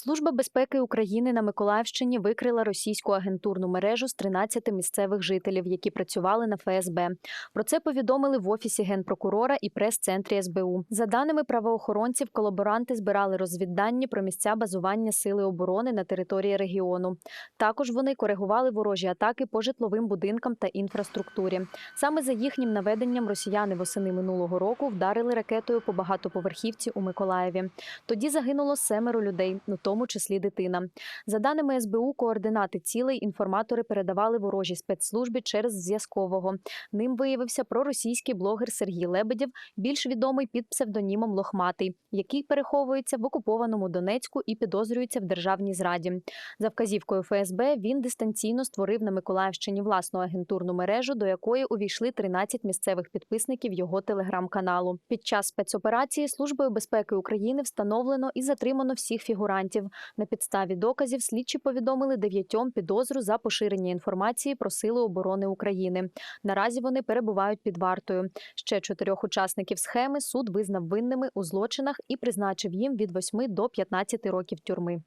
Служба безпеки України на Миколаївщині викрила російську агентурну мережу з 13 місцевих жителів, які працювали на ФСБ. Про це повідомили в офісі генпрокурора і прес-центрі СБУ. За даними правоохоронців, колаборанти збирали розвіддані про місця базування сили оборони на території регіону. Також вони коригували ворожі атаки по житловим будинкам та інфраструктурі. Саме за їхнім наведенням росіяни восени минулого року вдарили ракетою по багатоповерхівці у Миколаєві. Тоді загинуло семеро людей, у тому числі дитина. За даними СБУ, координати цілей інформатори передавали ворожій спецслужбі через зв'язкового. Ним виявився проросійський блогер Сергій Лебедєв, більш відомий під псевдонімом Лохматий, який переховується в окупованому Донецьку і підозрюється в державній зраді. За вказівкою ФСБ він дистанційно створив на Миколаївщині власну агентурну мережу, до якої увійшли 13 місцевих підписників його телеграм-каналу. Під час спецоперації Службою безпеки України встановлено і затримано всіх фігурантів. На підставі доказів слідчі повідомили дев'ятьом підозру за поширення інформації про сили оборони України. Наразі вони перебувають під вартою. Ще чотирьох учасників схеми суд визнав винними у злочинах і призначив їм від 8 до 15 років тюрми.